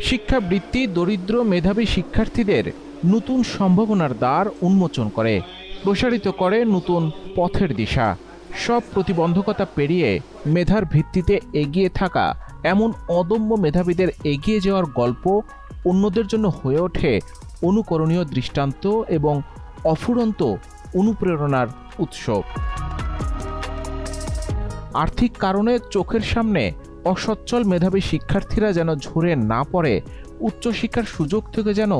শিক্ষাবৃত্তি দরিদ্র মেধাবী শিক্ষার্থীদের নতুন সম্ভাবনার দ্বার উন্মোচন করে, প্রসারিত করে নতুন পথের দিশা। সব প্রতিবন্ধকতা পেরিয়ে মেধার ভিত্তিতে এগিয়ে থাকা এমন অদম্য মেধাবীদের এগিয়ে যাওয়ার গল্প অন্যদের জন্য হয়ে ওঠে অনুকরণীয় দৃষ্টান্ত এবং অফুরন্ত অনুপ্রেরণার উৎস। আর্থিক কারণে চোখের সামনে অসচ্ছল মেধাবী শিক্ষার্থীরা যেন ঝরে না পড়ে, উচ্চশিক্ষার সুযোগ থেকে যেন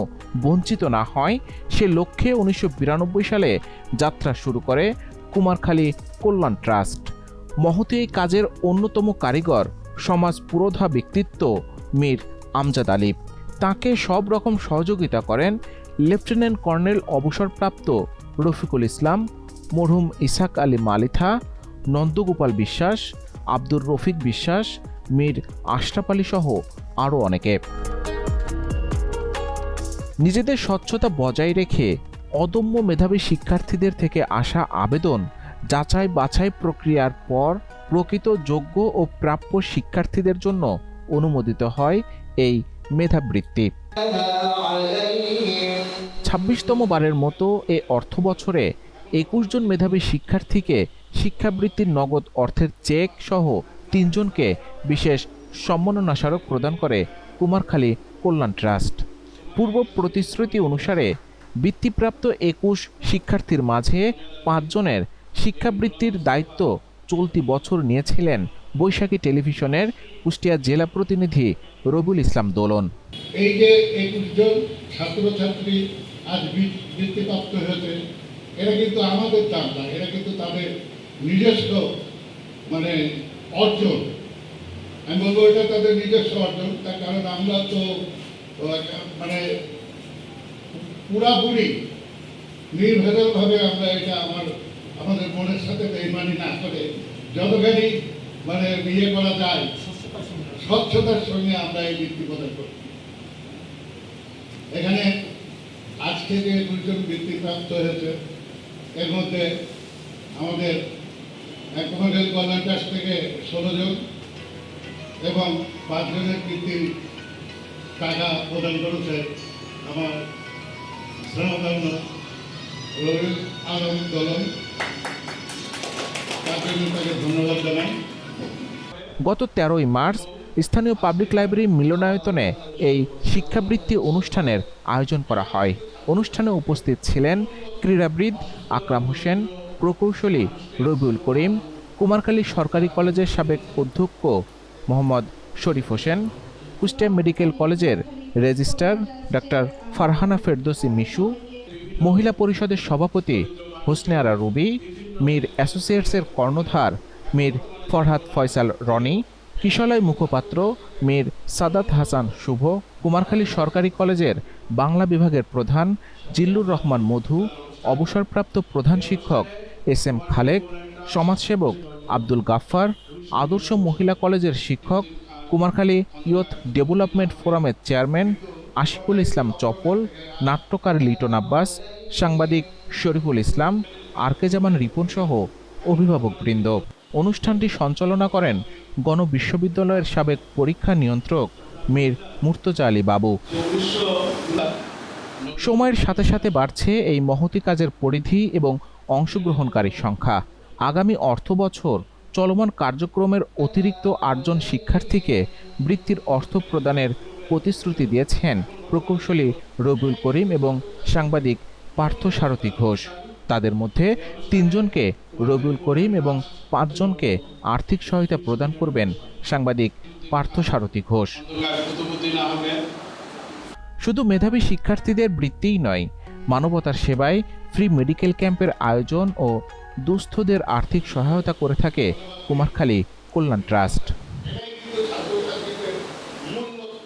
বঞ্চিত না হয়, সে লক্ষ্যে উনিশশো বিরানব্বই সালে যাত্রা শুরু করে কুমারখালী কল্যাণ ট্রাস্ট। মহতি এই কাজের অন্যতম কারিগর সমাজ পুরোধা ব্যক্তিত্ব মীর আমজাদ আলী। তাকে সব রকম সহযোগিতা করেন লেফটেন্যান্ট কর্নেল অবসরপ্রাপ্ত রফিকুল ইসলাম, মরহুম ইসাক আলী মালিথা, নন্দগোপাল বিশ্বাস, আব্দুর রফিক বিশ্বাস মীর আশরাফ আলী সহ আরও অনেকে। নিজেদের স্বচ্ছতা বজায় রেখে অদম্য মেধাবী শিক্ষার্থীদের থেকে আসা আবেদন, যাচাই বাছাই প্রক্রিয়ার পর প্রকৃত যোগ্য ও প্রাপ্য শিক্ষার্থীদের জন্য অনুমোদিত হয় এই মেধাবৃত্তি। ছাব্বিশতম বারের মতো এ অর্থ বছরে একুশ জন মেধাবী শিক্ষার্থীকে শিক্ষাবৃত্তির নগদ অর্থের চেক সহ তিনজনকে বিশেষ সম্মাননা স্মারক প্রদান করে কুমারখালী কল্যাণ ট্রাস্ট। পূর্ব প্রতিশ্রুতি অনুসারে বৃত্তিপ্রাপ্ত একুশ শিক্ষার্থীর মাঝে পাঁচজনের শিক্ষাবৃত্তির দায়িত্ব চলতি বছর নিয়েছিলেন বৈশাখী টেলিভিশনের কুষ্টিয়া জেলা প্রতিনিধি রবিউল ইসলাম দোলন। এই যে একুশ জন ছাত্রছাত্রী আজ বৃত্তিপ্রাপ্ত হয়েছে, এরা কিন্তু আমাদের দাম না এরা কিন্তু তাদের নিজস্ব মানে অর্জন আমি বলব, এটা তাদের নিজস্ব অর্জন তার কারণ আমরা তো মানে পুরাপুরি নির্ভেজালভাবে আমরা এটা আমার, আমাদের মনের সাথে বেইমানি না করে যতখানি মানে ইয়ে করা যায়, স্বচ্ছতার সঙ্গে আমরা এই বৃত্তি প্রদান করি। এখানে আজকে যে দুজন বৃত্তিপ্রাপ্ত হয়েছে, এর মধ্যে আমাদের কমার্শিয়াল কল্যাণ ট্রাস্ট থেকে ষোলো জন এবং পাঁচজনের বৃত্তির টাকা প্রদান করেছে আমার শ্রমধন্য রবি আলম দলন গত তেরোই মার্চ স্থানীয় পাবলিক লাইব্রেরি মিলনায়তনে এই শিক্ষাবৃত্তি অনুষ্ঠানের আয়োজন করা হয়। অনুষ্ঠানে উপস্থিত ছিলেন ক্রীড়াবিদ আকরাম হোসেন প্রকৌশলী রবিউল করিম, কুমারখালী সরকারি কলেজের সাবেক অধ্যক্ষ মোহাম্মদ শরীফ হোসেন, কুষ্টিয়া মেডিকেল কলেজের রেজিস্ট্রার ডাক্তার ফারহানা ফেরদোসি মিশু, মহিলা পরিষদের সভাপতি হোসনে আরা রুবি, মীর অ্যাসোসিয়েটসের কর্ণধার মীর ফরহাদ ফয়সাল রনি, কিশলয় মুখপাত্র মীর সাদাত হাসান শুভ, কুমারখালী সরকারি কলেজের বাংলা বিভাগের প্রধান জিল্লুর রহমান মধু, অবসরপ্রাপ্ত প্রধান শিক্ষক এস এম খালেক, সমাজসেবক আব্দুল গাফফার, আদর্শ মহিলা কলেজের শিক্ষক, কুমারখালী ইয়ুথ ডেভেলপমেন্ট ফোরামের চেয়ারম্যান আশিকুল ইসলাম চপল নাট্যকার লিটন আব্বাস, সাংবাদিক শরীফুল ইসলাম আর কে জামান রিপন সহ অভিভাবকবৃন্দ। অনুষ্ঠানটি সঞ্চালনা করেন গণ বিশ্ববিদ্যালয়ের সাবেক পরীক্ষা নিয়ন্ত্রক মীর মুর্তজা আলী বাবু। সময়ের সাথে সাথে বাড়ছে এই মহতি কাজের পরিধি এবং অংশগ্রহণকারীর সংখ্যা। আগামী অর্থ বছর চলমান কার্যক্রমের অতিরিক্ত আটজন শিক্ষার্থীকে বৃত্তির অর্থ প্রদানের প্রতিশ্রুতি দিয়েছেন প্রকৌশলী রবিউল করিম এবং সাংবাদিক পার্থ সারথী ঘোষ। তাদের মধ্যে তিনজনকে রবিউল করিম এবং পাঁচজনকে আর্থিক সহায়তা প্রদান করবেন সাংবাদিক পার্থ সারথী ঘোষ। শুধু মেধাবী শিক্ষার্থীদের বৃত্তিই নয়, মানবতার সেবায় ফ্রি মেডিকেল ক্যাম্পের আয়োজন ও দুস্থদের আর্থিক সহায়তা করে থাকে কুমারখালী কল্যাণ ট্রাস্ট।